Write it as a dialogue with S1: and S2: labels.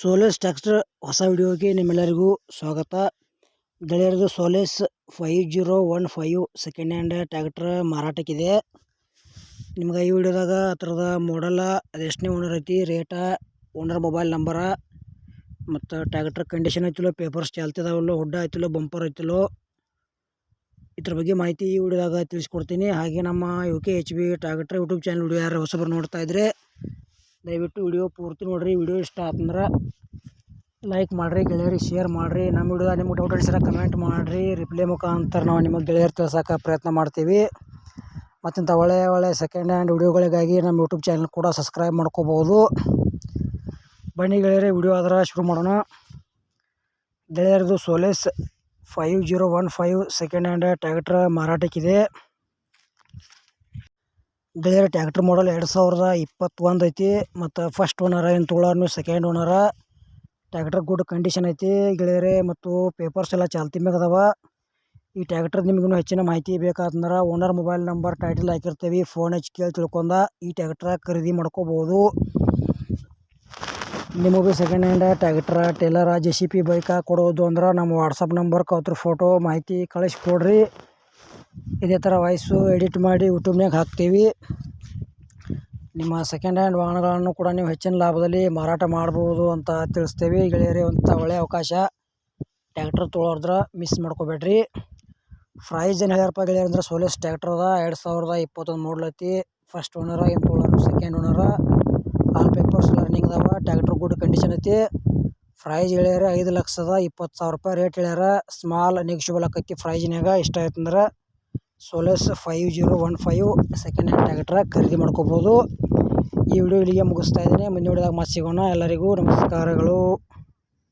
S1: ಸೋಲೆಸ್ tractor ಹೊಸ ವಿಡಿಯೋಗೆ ನಿಮ್ಮೆಲ್ಲರಿಗೂ ಸ್ವಾಗತ. ಗೆಳೆಯರದು ಸೋಲೆಸ್ five zero one five second hand tractor ಮಾರಾಟಕ್ಕಿದೆ. ನಿಮ್ಗೆ ಈ ವಿಡಿಯೋದಾಗ ಆ ಥರದ ಮಾಡಲ ಅದೆಷ್ಟನೇ ಓನರ್ ಐತಿ ರೇಟ ಓನರ್ ಮೊಬೈಲ್ ನಂಬರ ಮತ್ತು ಟ್ಯಾಕ್ಟ್ರ್ ಕಂಡೀಷನ್ ಐತಿಲ್ಲೋ ಪೇಪರ್ಸ್ ಚಾಲ್ತಿದಾವಲ್ಲೋ, ಹುಡ್ಡ ಐತಿಲ್ಲೋ ಬಂಪರ್ ಐತಿಲ್ಲೋ ಇದ್ರ ಬಗ್ಗೆ ಮಾಹಿತಿ ಈ ವಿಡಿಯೋದಾಗ ತಿಳಿಸ್ಕೊಡ್ತೀನಿ. ಹಾಗೆ ನಮ್ಮ U K H B tractor YouTube channel video ಯಾರು ಹೊಸಬರು ನೋಡ್ತಾ ಇದ್ರೆ ದಯವಿಟ್ಟು ವಿಡಿಯೋ ಪೂರ್ತಿ ನೋಡಿರಿ. ವಿಡಿಯೋ ಇಷ್ಟ ಆತಂದ್ರೆ ಲೈಕ್ ಮಾಡಿರಿ ಗೆಳೆಯರಿಗೆ ಶೇರ್ ಮಾಡಿರಿ. ನಮ್ಮ ವಿಡಿಯೋ ನಿಮ್ಗೆ ಡೌಟ್ ಅಡಿಸಿರ ಕಮೆಂಟ್ ಮಾಡಿರಿ. ರಿಪ್ಲೈ ಮುಖಾಂತರ ನಾವು ನಿಮಗೆ ಗೆಳೆಯರು ತಿಳ್ಸೋಕೆ ಪ್ರಯತ್ನ ಮಾಡ್ತೀವಿ. ಮತ್ತಿಂಥ ಒಳ್ಳೆಯ ಒಳ್ಳೆಯ ಸೆಕೆಂಡ್ ಹ್ಯಾಂಡ್ ವಿಡಿಯೋಗಳಿಗಾಗಿ ನಮ್ಮ ಯೂಟ್ಯೂಬ್ ಚಾನಲ್ ಕೂಡ ಸಬ್ಸ್ಕ್ರೈಬ್ ಮಾಡ್ಕೋಬೋದು. ಬನ್ನಿ ಗೆಳೆಯರಿ, ವಿಡಿಯೋ ಆದ್ರೆ ಶುರು ಮಾಡೋಣ. ಗೆಳೆಯರದು Solis five zero one five second hand tractor ಮಾರಾಟಕ್ಕಿದೆ. ಗೆಳೆಯರ ಟ್ಯಾಕ್ಟ್ರ್ ಮಾಡಲ್ ಎರಡು ಸಾವಿರದ ಇಪ್ಪತ್ತೊಂದು ಐತಿ ಮತ್ತು ಫಸ್ಟ್ ಓನರ ಏನು ತೊಗೊಳೋನು second owner tractor good condition ಐತಿ ಗೆಳೆಯರೇ ಮತ್ತು ಪೇಪರ್ಸ್ ಎಲ್ಲ ಚಾಲ್ತಿ ಮ್ಯಾಗ ಅದಾವ. ಈ ಟ್ಯಾಕ್ಟ್ರ್ ನಿಮಗೂ ಹೆಚ್ಚಿನ ಮಾಹಿತಿ ಬೇಕಾದ್ರೆ ಓನರ್ ಮೊಬೈಲ್ ನಂಬರ್ ಟೈಟಲ್ ಹಾಕಿರ್ತೀವಿ ಫೋನ್ ಹಚ್ಚಿ ಕೇಳಿ ತಿಳ್ಕೊಂಡ ಈ ಟ್ಯಾಕ್ಟ್ರ ಖರೀದಿ ಮಾಡ್ಕೋಬೋದು. ನಿಮಗೆ second hand tractor trailer J C B bike ಕೊಡೋದು ಅಂದ್ರೆ ನಮ್ಮ ವಾಟ್ಸಪ್ ನಂಬರ್ಗೆ ಅದ್ರ ಫೋಟೋ ಮಾಹಿತಿ ಕಳಿಸ್ಕೊಡ್ರಿ. ಇದೇ ಥರ ವಾಯ್ಸು ಎಡಿಟ್ ಮಾಡಿ ಯೂಟ್ಯೂಬ್ನಾಗ ಹಾಕ್ತೀವಿ. ನಿಮ್ಮ ಸೆಕೆಂಡ್ ಹ್ಯಾಂಡ್ ವಾಹನಗಳನ್ನು ಕೂಡ ನೀವು ಹೆಚ್ಚಿನ ಲಾಭದಲ್ಲಿ ಮಾರಾಟ ಮಾಡ್ಬೋದು ಅಂತ ತಿಳಿಸ್ತೇವೆ. ಗೆಳೆಯರಿ, ಅಂತ ಒಳ್ಳೆಯ ಅವಕಾಶ. ಟ್ಯಾಕ್ಟ್ರ್ ತೊಳೋದ್ರೆ ಮಿಸ್ ಮಾಡ್ಕೋಬೇಡ್ರಿ. ಪ್ರೈಸ್ ಏನು ಹೇಳ್ಯಾರಪ್ಪ ಗೆಳೆಯರು ಅಂದ್ರೆ ಸೋಲೆಸ್ ಟ್ಯಾಕ್ಟ್ರ್ ಅದ. ಎರಡು ಸಾವಿರದ ಇಪ್ಪತ್ತೊಂದು ಮಾಡಲ್ ಐತಿ. ಫಸ್ಟ್ ಓನರ ಏನು ತೊಗೊಳೋರು second owner all papers running ಅದಾವ ಟ್ಯಾಕ್ಟ್ರ್ ಗುಡ್ ಪ್ರೈಜ್ ಹೇಳ್ಯಾರ, ಐದು ಲಕ್ಷದ ಇಪ್ಪತ್ತು ಸಾವಿರ ರೂಪಾಯಿ ರೇಟ್ ಹೇಳ್ಯಾರ. ಸ್ಮಾಲ್ ನೆಗಿಷಿಬಲ್ ಆಕೈತಿ ಪ್ರೈಜ್ನಾಗ ಇಷ್ಟ ಆಯ್ತಂದ್ರೆ Solis five zero one five second hand tractor ಖರೀದಿ ಮಾಡ್ಕೋಬೋದು. ಈ ವಿಡಿಯೋ ಇಲ್ಲಿಗೆ ಮುಗಿಸ್ತಾ ಇದ್ದೀನಿ. ಮುಂದಿನ ವಿಡಿಯೋದಾಗ ಮತ್ತೆ ಸಿಗೋಣ. ಎಲ್ಲರಿಗೂ ನಮಸ್ಕಾರಗಳು.